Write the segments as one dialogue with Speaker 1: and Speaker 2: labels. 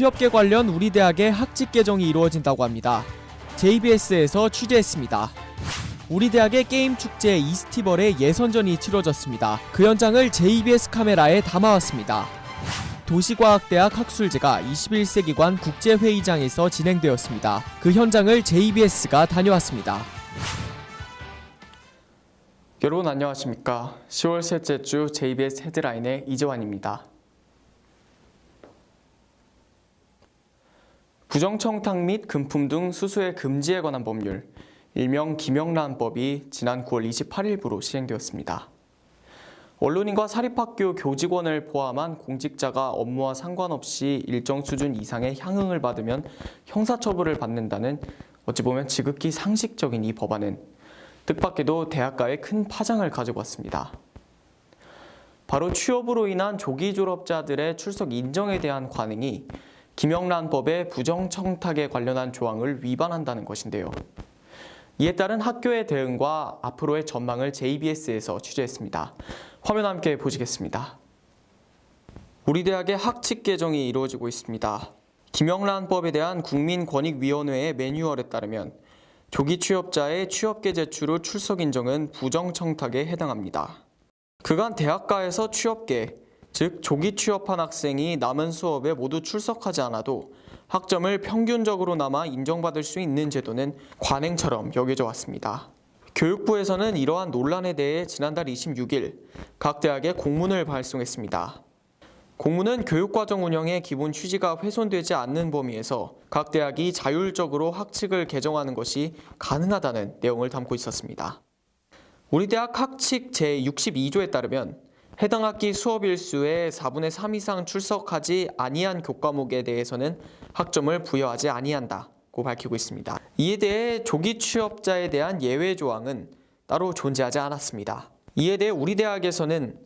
Speaker 1: 취업계 관련 우리 대학의 학직 개정이 이루어진다고 합니다. JBS에서 취재했습니다. 우리 대학의 게임 축제 이스티벌의 예선전이 치러졌습니다. 그 현장을 JBS 카메라에 담아왔습니다. 도시과학대학 학술제가 21세기관 국제회의장에서 진행되었습니다. 그 현장을 JBS가 다녀왔습니다.
Speaker 2: 여러분 안녕하십니까? 10월 셋째 주 JBS 헤드라인의 이재환입니다. 부정청탁 및 금품 등 수수의 금지에 관한 법률, 일명 김영란법이 지난 9월 28일부로 시행되었습니다. 언론인과 사립학교 교직원을 포함한 공직자가 업무와 상관없이 일정 수준 이상의 향응을 받으면 형사처벌을 받는다는 어찌 보면 지극히 상식적인 이 법안은 뜻밖에도 대학가에 큰 파장을 가지고 왔습니다. 바로 취업으로 인한 조기 졸업자들의 출석 인정에 대한 관행이 김영란법의 부정청탁에 관련한 조항을 위반한다는 것인데요. 이에 따른 학교의 대응과 앞으로의 전망을 JBS에서 취재했습니다. 화면 함께 보시겠습니다. 우리 대학의 학칙 개정이 이루어지고 있습니다. 김영란법에 대한 국민권익위원회의 매뉴얼에 따르면 조기 취업자의 취업계 제출 후 출석 인정은 부정청탁에 해당합니다. 그간 대학가에서 취업계, 즉 조기 취업한 학생이 남은 수업에 모두 출석하지 않아도 학점을 평균적으로 남아 인정받을 수 있는 제도는 관행처럼 여겨져 왔습니다. 교육부에서는 이러한 논란에 대해 지난달 26일 각 대학에 공문을 발송했습니다. 공문은 교육과정 운영의 기본 취지가 훼손되지 않는 범위에서 각 대학이 자율적으로 학칙을 개정하는 것이 가능하다는 내용을 담고 있었습니다. 우리 대학 학칙 제62조에 따르면 해당 학기 수업 일수의 4분의 3 이상 출석하지 아니한 교과목에 대해서는 학점을 부여하지 아니한다고 밝히고 있습니다. 이에 대해 조기 취업자에 대한 예외 조항은 따로 존재하지 않았습니다. 이에 대해 우리 대학에서는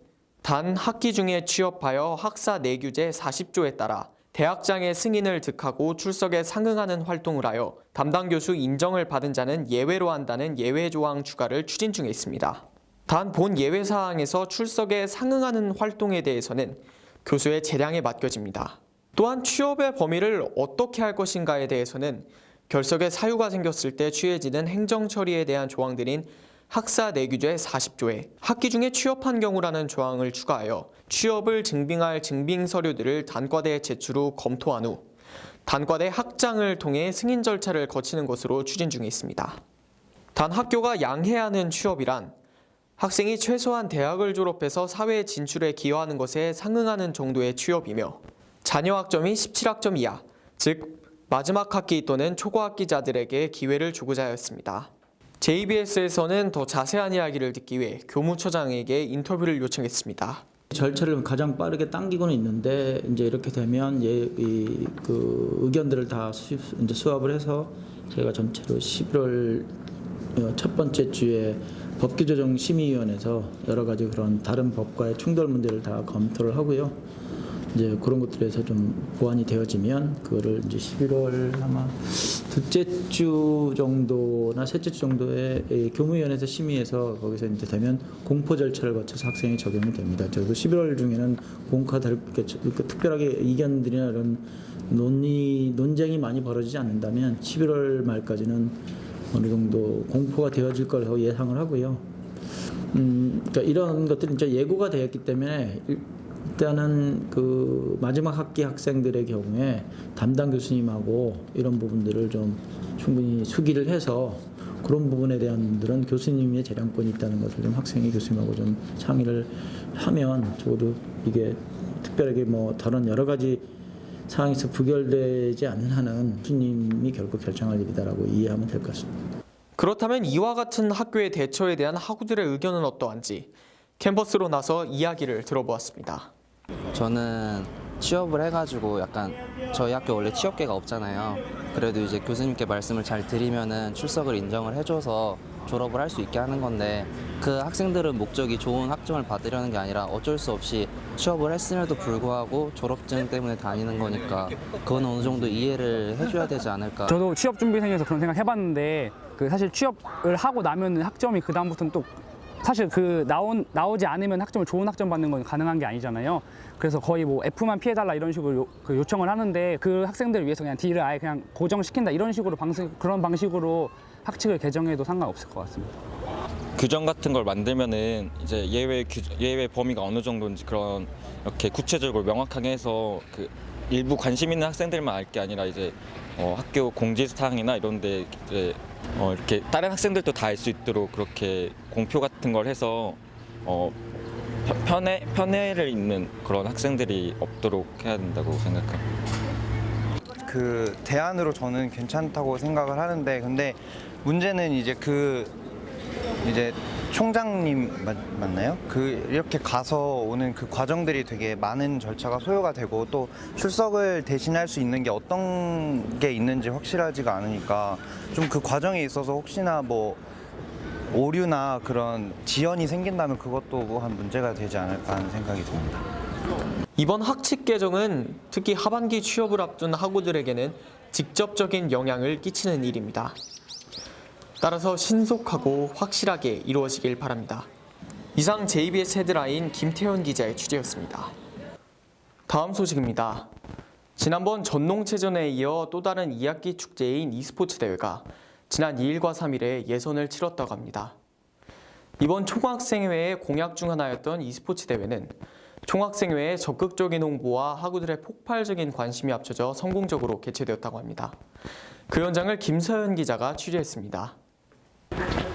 Speaker 2: 단 학기 중에 취업하여 학사 내규제 40조에 따라 대학장의 승인을 득하고 출석에 상응하는 활동을 하여 담당 교수 인정을 받은 자는 예외로 한다는 예외 조항 추가를 추진 중에 있습니다. 단 본 예외 사항에서 출석에 상응하는 활동에 대해서는 교수의 재량에 맡겨집니다. 또한 취업의 범위를 어떻게 할 것인가에 대해서는 결석에 사유가 생겼을 때 취해지는 행정 처리에 대한 조항들인 학사 내규제 40조에 학기 중에 취업한 경우라는 조항을 추가하여 취업을 증빙할 증빙 서류들을 단과대에 제출 후 검토한 후 단과대 학장을 통해 승인 절차를 거치는 것으로 추진 중에 있습니다. 단 학교가 양해하는 취업이란 학생이 최소한 대학을 졸업해서 사회에 진출에 기여하는 것에 상응하는 정도의 취업이며 자녀 학점이 17학점 이하, 즉 마지막 학기 또는 초과학기자들에게 기회를 주고자 하였습니다. JBS에서는 더 자세한 이야기를 듣기 위해 교무처장에게 인터뷰를 요청했습니다.
Speaker 3: 절차를 가장 빠르게 당기고는 있는데 이제 이렇게 되면 예, 이, 그 의견들을 다 수입, 이제 수합을 해서 저희가 전체로 11월 어, 첫 번째 주에 법규조정 심의위원회에서 여러 가지 그런 다른 법과의 충돌 문제를 다 검토를 하고요. 이제 그런 것들에서 좀 보완이 되어지면 그거를 이제 11월 아마 둘째 주 정도나 셋째 주 정도에 이 교무위원회에서 심의해서 거기서 이제 되면 공포 절차를 거쳐서 학생이 적용이 됩니다. 저도 11월 중에는 이렇게 이렇게 특별하게 이견들이나 이런 논의 논쟁이 많이 벌어지지 않는다면 11월 말까지는 어느 정도 공포가 되어질 거라고 예상을 하고요. 음, 그러니까 이런 것들이 이제 예고가 되었기 때문에 일- 일단은 그 마지막 학기 학생들의 경우에 담당 교수님하고 이런 부분들을 좀 충분히 수기를 해서 그런 부분에 대한 분들은 교수님의 재량권이 있다는 것을 좀 학생이 교수님하고 좀 상의를 하면 적어도 이게 특별하게 뭐 다른 여러 가지 상황에서 부결되지 않는 한은 교수님이 결국 결정할 일이다라고 이해하면 될 것 같습니다.
Speaker 2: 그렇다면 이와 같은 학교의 대처에 대한 학우들의 의견은 어떠한지 캠퍼스로 나서 이야기를 들어보았습니다.
Speaker 4: 저는 취업을 해가지고 약간 저희 학교 원래 취업계가 없잖아요. 그래도 이제 교수님께 말씀을 잘 드리면은 출석을 인정을 해줘서 졸업을 할 수 있게 하는 건데 그 학생들은 목적이 좋은 학점을 받으려는 게 아니라 어쩔 수 없이 취업을 했음에도 불구하고 졸업증 때문에 다니는 거니까 그건 어느 정도 이해를 해줘야 되지 않을까.
Speaker 5: 저도 취업 준비생에서 그런 생각 해봤는데 그 사실 취업을 하고 나면 학점이 그 다음부터는 또 사실 그 나온 나오지 않으면 학점을 좋은 학점 받는 건 가능한 게 아니잖아요. 그래서 거의 뭐 F만 피해 달라 이런 식으로 요, 그 요청을 하는데 그 학생들을 위해서 그냥 D를 아예 그냥 고정시킨다 이런 식으로 방식 그런 방식으로 학칙을 개정해도 상관없을 것 같습니다.
Speaker 6: 규정 같은 걸 만들면은 이제 예외 규, 예외 범위가 어느 정도인지 그런 이렇게 구체적으로 명확하게 해서 그 일부 관심 있는 학생들만 알 게 아니라 이제 어, 학교 공지사항이나 이런데 이제 어, 이렇게 다른 학생들도 다 알 수 있도록 그렇게 공표 같은 걸 해서 어, 편- 편애 편애를 있는 그런 학생들이 없도록 해야 된다고 생각합니다.
Speaker 7: 그 대안으로 저는 괜찮다고 생각을 하는데 근데 문제는 이제 그 이제 총장님 맞, 맞나요? 그 이렇게 가서 오는 그 과정들이 되게 많은 절차가 소요가 되고 또 출석을 대신할 수 있는 게 어떤 게 있는지 확실하지가 않으니까 좀 그 과정에 있어서 혹시나 뭐 오류나 그런 지연이 생긴다면 그것도 뭐한 문제가 되지 않을까 하는 생각이 듭니다.
Speaker 2: 이번 학칙 개정은 특히 하반기 취업을 앞둔 학우들에게는 직접적인 영향을 끼치는 일입니다. 따라서 신속하고 확실하게 이루어지길 바랍니다. 이상 JBS 헤드라인 김태현 기자의 취재였습니다. 다음 소식입니다. 지난번 전농체전에 이어 또 다른 2학기 축제인 e스포츠 대회가 지난 2일과 3일에 예선을 치렀다고 합니다. 이번 총학생회의 공약 중 하나였던 e스포츠 대회는 총학생회의 적극적인 홍보와 학우들의 폭발적인 관심이 합쳐져 성공적으로 개최되었다고 합니다. 그 현장을 김서연 기자가 취재했습니다.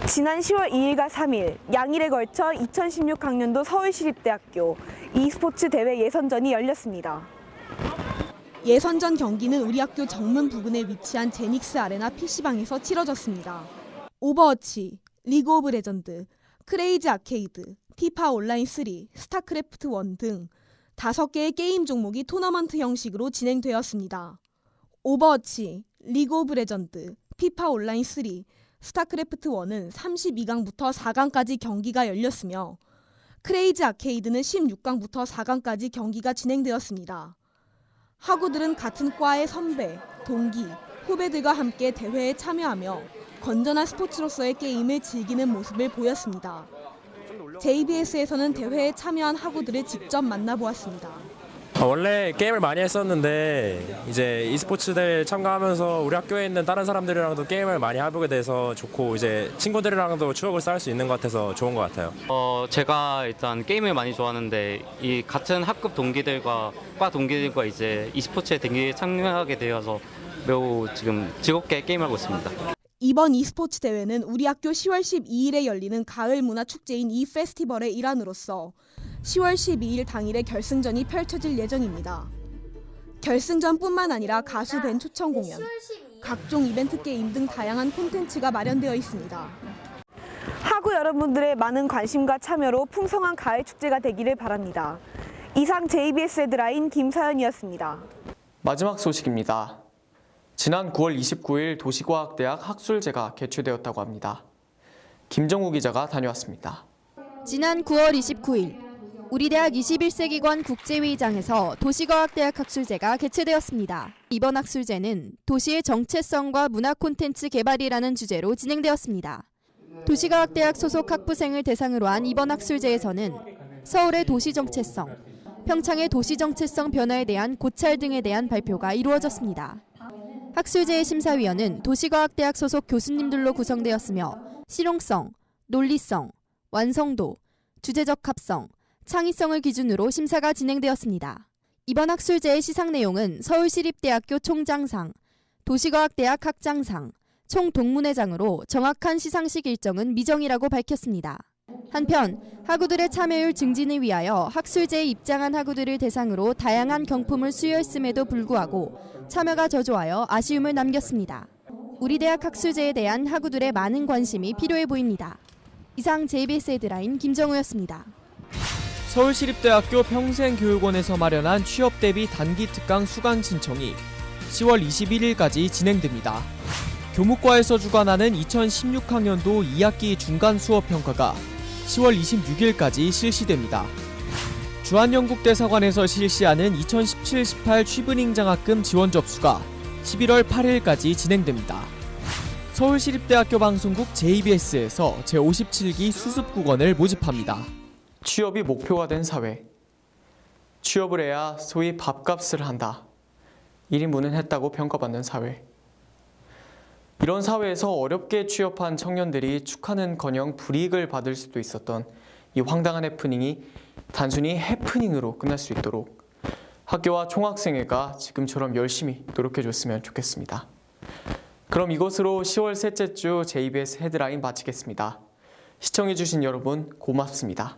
Speaker 8: 지난 10월 2일과 3일 양일에 걸쳐 2016 학년도 서울시립대학교 e스포츠 대회 예선전이 열렸습니다.
Speaker 9: 예선전 경기는 우리 학교 정문 부근에 위치한 제닉스 아레나 PC방에서 치러졌습니다. 오버워치, 리그 오브 레전드, 크레이지 아케이드, 피파 온라인 3, 스타크래프트 1등 다섯 개의 게임 종목이 토너먼트 형식으로 진행되었습니다. 오버워치, 리그 오브 레전드, 피파 온라인 3, 스타크래프트 1은 32강부터 4강까지 경기가 열렸으며 크레이지 아케이드는 16강부터 4강까지 경기가 진행되었습니다. 학우들은 같은 과의 선배, 동기, 후배들과 함께 대회에 참여하며 건전한 스포츠로서의 게임을 즐기는 모습을 보였습니다. JBS에서는 대회에 참여한 학우들을 직접 만나보았습니다.
Speaker 10: 아, 원래 게임을 많이 했었는데 이제 e스포츠 대회 참가하면서 우리 학교에 있는 다른 사람들이랑도 게임을 많이 해보게 돼서 좋고 이제 친구들이랑도 추억을 쌓을 수 있는 것 같아서 좋은 것 같아요.
Speaker 11: 어, 제가 일단 게임을 많이 좋아하는데 이 같은 학급 동기들과 과 동기들과 이제 e스포츠에 대회 참여하게 되어서 매우 지금 즐겁게 게임하고 있습니다.
Speaker 9: 이번 e스포츠 대회는 우리 학교 10월 12일에 열리는 가을 문화 축제인 이 페스티벌의 일환으로서 10월 12일 당일에 결승전이 펼쳐질 예정입니다. 결승전뿐만 아니라 가수 밴 초청 공연, 각종 이벤트 게임 등 다양한 콘텐츠가 마련되어 있습니다.
Speaker 8: 학우 여러분들의 많은 관심과 참여로 풍성한 가을 축제가 되기를 바랍니다. 이상 JBS 헤드라인 김사연이었습니다.
Speaker 2: 마지막 소식입니다. 지난 9월 29일 도시과학대학 학술제가 개최되었다고 합니다. 김정우 기자가 다녀왔습니다.
Speaker 12: 지난 9월 29일 우리 대학 21세기관 국제회의장에서 도시과학대학 학술제가 개최되었습니다. 이번 학술제는 도시의 정체성과 문화 콘텐츠 개발이라는 주제로 진행되었습니다. 도시과학대학 소속 학부생을 대상으로 한 이번 학술제에서는 서울의 도시 정체성, 평창의 도시 정체성 변화에 대한 고찰 등에 대한 발표가 이루어졌습니다. 학술제의 심사위원은 도시과학대학 소속 교수님들로 구성되었으며 실용성, 논리성, 완성도, 주제적 합성, 창의성을 기준으로 심사가 진행되었습니다. 이번 학술제의 시상 내용은 서울시립대학교 총장상, 도시과학대학 학장상, 총동문회장으로 정확한 시상식 일정은 미정이라고 밝혔습니다. 한편 학우들의 참여율 증진을 위하여 학술제에 입장한 학우들을 대상으로 다양한 경품을 수여했음에도 불구하고 참여가 저조하여 아쉬움을 남겼습니다. 우리 대학 학술제에 대한 학우들의 많은 관심이 필요해 보입니다. 이상 JBS 헤드라인 김정우였습니다.
Speaker 1: 서울시립대학교 평생교육원에서 마련한 취업 대비 단기 특강 수강 신청이 10월 21일까지 진행됩니다. 교무과에서 주관하는 2016학년도 2학기 중간 수업 평가가 10월 26일까지 실시됩니다. 주한영국 대사관에서 실시하는 2017-18 취브닝 장학금 지원 접수가 11월 8일까지 진행됩니다. 서울시립대학교 방송국 JBS에서 제57기 수습국원을 모집합니다.
Speaker 2: 취업이 목표가 된 사회. 취업을 해야 소위 밥값을 한다. 1인분은 했다고 평가받는 사회. 이런 사회에서 어렵게 취업한 청년들이 축하는커녕 불이익을 받을 수도 있었던 이 황당한 해프닝이 단순히 해프닝으로 끝날 수 있도록 학교와 총학생회가 지금처럼 열심히 노력해줬으면 좋겠습니다. 그럼 이것으로 10월 셋째 주 JBS 헤드라인 마치겠습니다. 시청해주신 여러분 고맙습니다.